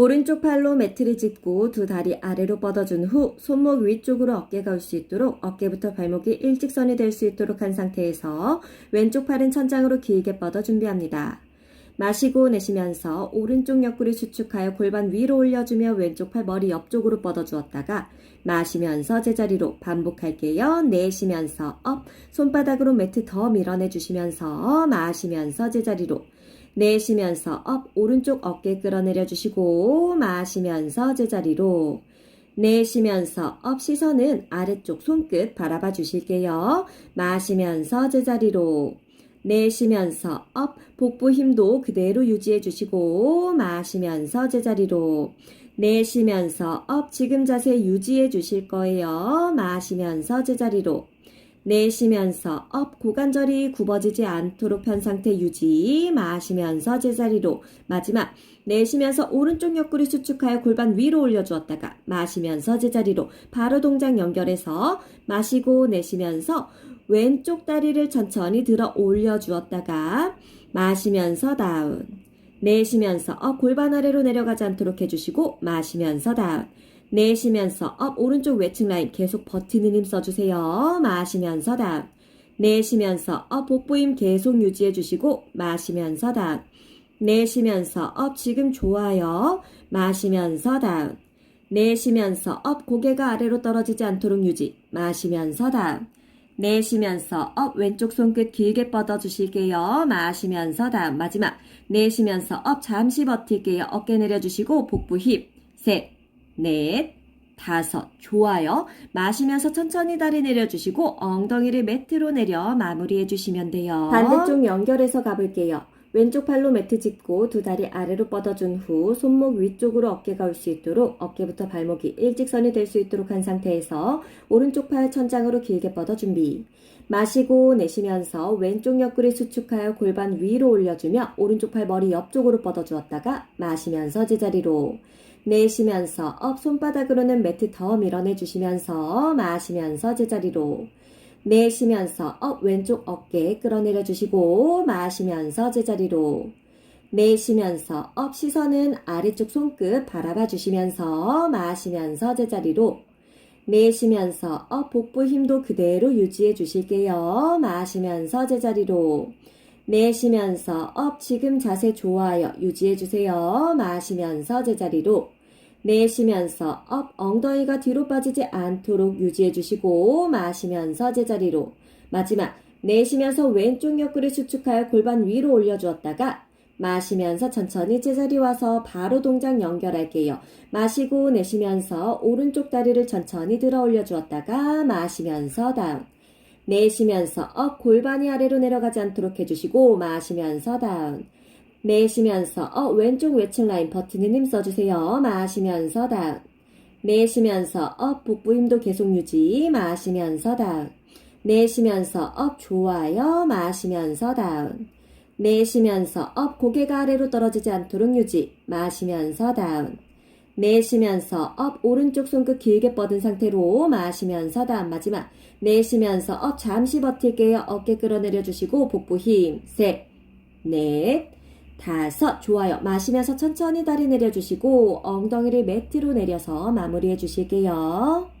오른쪽 팔로 매트를 짚고 두 다리 아래로 뻗어준 후 손목 위쪽으로 어깨가 올 수 있도록 어깨부터 발목이 일직선이 될 수 있도록 한 상태에서 왼쪽 팔은 천장으로 길게 뻗어 준비합니다. 마시고 내쉬면서 오른쪽 옆구리 수축하여 골반 위로 올려주며 왼쪽 팔 머리 옆쪽으로 뻗어주었다가 마시면서 제자리로 반복할게요. 내쉬면서 업 손바닥으로 매트 더 밀어내주시면서 마시면서 제자리로 내쉬면서 업 오른쪽 어깨 끌어내려 주시고 마시면서 제자리로 내쉬면서 업 시선은 아래쪽 손끝 바라봐 주실게요. 마시면서 제자리로 내쉬면서 업 복부 힘도 그대로 유지해 주시고 마시면서 제자리로 내쉬면서 업 지금 자세 유지해 주실 거예요. 마시면서 제자리로 내쉬면서 업 고관절이 굽어지지 않도록 편 상태 유지 마시면서 제자리로 마지막 내쉬면서 오른쪽 옆구리 수축하여 골반 위로 올려주었다가 마시면서 제자리로 바로 동작 연결해서 마시고 내쉬면서 왼쪽 다리를 천천히 들어 올려주었다가 마시면서 다운. 내쉬면서 업 골반 아래로 내려가지 않도록 해주시고 마시면서 다운 내쉬면서 업 오른쪽 외측 라인 계속 버티는 힘 써주세요. 마시면서 다운 내쉬면서 업 복부 힘 계속 유지해 주시고 마시면서 다운 내쉬면서 업 지금 좋아요. 마시면서 다운 내쉬면서 업 고개가 아래로 떨어지지 않도록 유지 마시면서 다운 내쉬면서 업 왼쪽 손끝 길게 뻗어 주실게요. 마시면서 다음 마지막 내쉬면서 업 잠시 버틸게요. 어깨 내려 주시고 복부 힙 셋, 넷, 다섯 좋아요. 마시면서 천천히 다리 내려주시고 엉덩이를 매트로 내려 마무리해 주시면 돼요. 반대쪽 연결해서 가볼게요. 왼쪽 팔로 매트 짚고 두 다리 아래로 뻗어준 후 손목 위쪽으로 어깨가 올 수 있도록 어깨부터 발목이 일직선이 될 수 있도록 한 상태에서 오른쪽 팔 천장으로 길게 뻗어 준비. 마시고 내쉬면서 왼쪽 옆구리 수축하여 골반 위로 올려주며 오른쪽 팔 머리 옆쪽으로 뻗어 주었다가 마시면서 제자리로 내쉬면서 업 손바닥으로는 매트 더 밀어내 주시면서 마시면서 제자리로 내쉬면서 업 왼쪽 어깨 끌어내려 주시고 마시면서 제자리로 내쉬면서 업 시선은 아래쪽 손끝 바라봐 주시면서 마시면서 제자리로 내쉬면서 업 복부 힘도 그대로 유지해 주실게요. 마시면서 제자리로 내쉬면서 업 지금 자세 좋아요. 유지해 주세요. 마시면서 제자리로 내쉬면서 업 엉덩이가 뒤로 빠지지 않도록 유지해 주시고 마시면서 제자리로 마지막 내쉬면서 왼쪽 옆구리 수축하여 골반 위로 올려주었다가 마시면서 천천히 제자리 와서 바로 동작 연결할게요. 마시고 내쉬면서 오른쪽 다리를 천천히 들어 올려주었다가 마시면서 다운 내쉬면서 업 골반이 아래로 내려가지 않도록 해주시고 마시면서 다운 내쉬면서 어 왼쪽 외측 라인 버티는 힘 써주세요. 마시면서 다운 내쉬면서 업 복부 힘도 계속 유지. 마시면서 다운 내쉬면서 업 좋아요. 마시면서 다운 내쉬면서 업 고개가 아래로 떨어지지 않도록 유지. 마시면서 다운 내쉬면서 업 오른쪽 손끝 길게 뻗은 상태로 마시면서 다음 마지막 내쉬면서 업 잠시 버틸게요. 어깨 끌어내려 주시고 복부 힘. 셋, 넷, 다섯 좋아요. 마시면서 천천히 다리 내려주시고 엉덩이를 매트로 내려서 마무리해 주실게요.